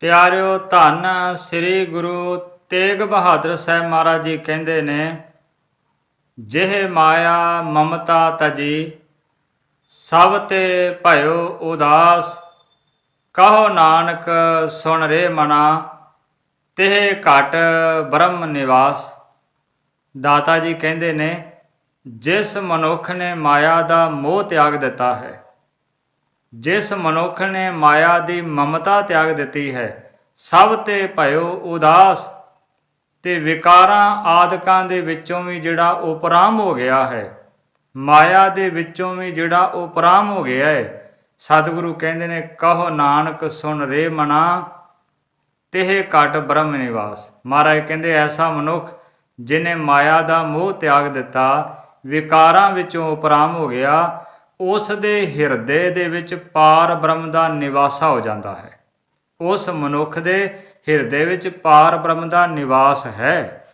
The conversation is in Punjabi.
ਪਿਆਰਿਓ, ਧੰਨ ਸ੍ਰੀ ਗੁਰੂ ਤੇਗ ਬਹਾਦਰ ਸਾਹਿਬ ਮਹਾਰਾਜ ਜੀ ਕਹਿੰਦੇ ਨੇ, ਜਿਹ ਮਾਇਆ ਮਮਤਾ ਤਜੀ, ਸਭ ਤੇ ਭਇਓ ਉਦਾਸ, ਕਹੋ ਨਾਨਕ ਸੁਣ ਰੇ ਮਨਾ, ਤਿਹ ਘਟ ਬ੍ਰਹਮ ਨਿਵਾਸ। ਦਾਤਾ ਜੀ ਕਹਿੰਦੇ ਨੇ, ਜਿਸ ਮਨੁੱਖ ਨੇ ਮਾਇਆ ਦਾ ਮੋਹ ਤਿਆਗ ਦਿੱਤਾ ਹੈ ਜਿਸ ਮਨੁੱਖ ਨੇ ਮਾਇਆ ਦੀ ਮਮਤਾ ਤਿਆਗ ਦਿੱਤੀ ਹੈ, ਸਭ ਤੇ ਭਇਓ ਉਦਾਸ ਤੇ ਵਿਕਾਰਾਂ ਆਦਿਕਾਂ ਦੇ ਵਿੱਚੋਂ ਵੀ ਜਿਹੜਾ ਉਪਰਾਮ ਹੋ ਗਿਆ ਹੈ। ਮਾਇਆ ਦੇ ਵਿੱਚੋਂ ਵੀ ਜਿਹੜਾ ਉਪਰਾਮ ਹੋ ਗਿਆ ਹੈ, ਸਤਿਗੁਰੂ ਕਹਿੰਦੇ ਨੇ, ਕਹੋ ਨਾਨਕ ਸੁਣ ਰੇ ਮਨਾ, ਤਿਹ ਘਟ ਬ੍ਰਹਮ ਨਿਵਾਸ। ਮਹਾਰਾਜ ਕਹਿੰਦੇ, ਐਸਾ ਮਨੁੱਖ ਜਿਨੇ ਮਾਇਆ ਦਾ ਮੋਹ ਤਿਆਗ ਦਿੱਤਾ, ਵਿਕਾਰਾਂ ਵਿੱਚੋਂ ਉਪਰਾਮ ਹੋ ਗਿਆ ਉਸ ਦੇ ਹਿਰਦੇ ਦੇ ਵਿੱਚ ਪਾਰ ਬ੍ਰਹਮ ਦਾ ਨਿਵਾਸਾ ਹੋ ਜਾਂਦਾ ਹੈ। ਉਸ ਮਨੁੱਖ ਦੇ ਹਿਰਦੇ ਵਿੱਚ ਪਾਰ ਬ੍ਰਹਮ ਦਾ ਨਿਵਾਸ ਹੈ।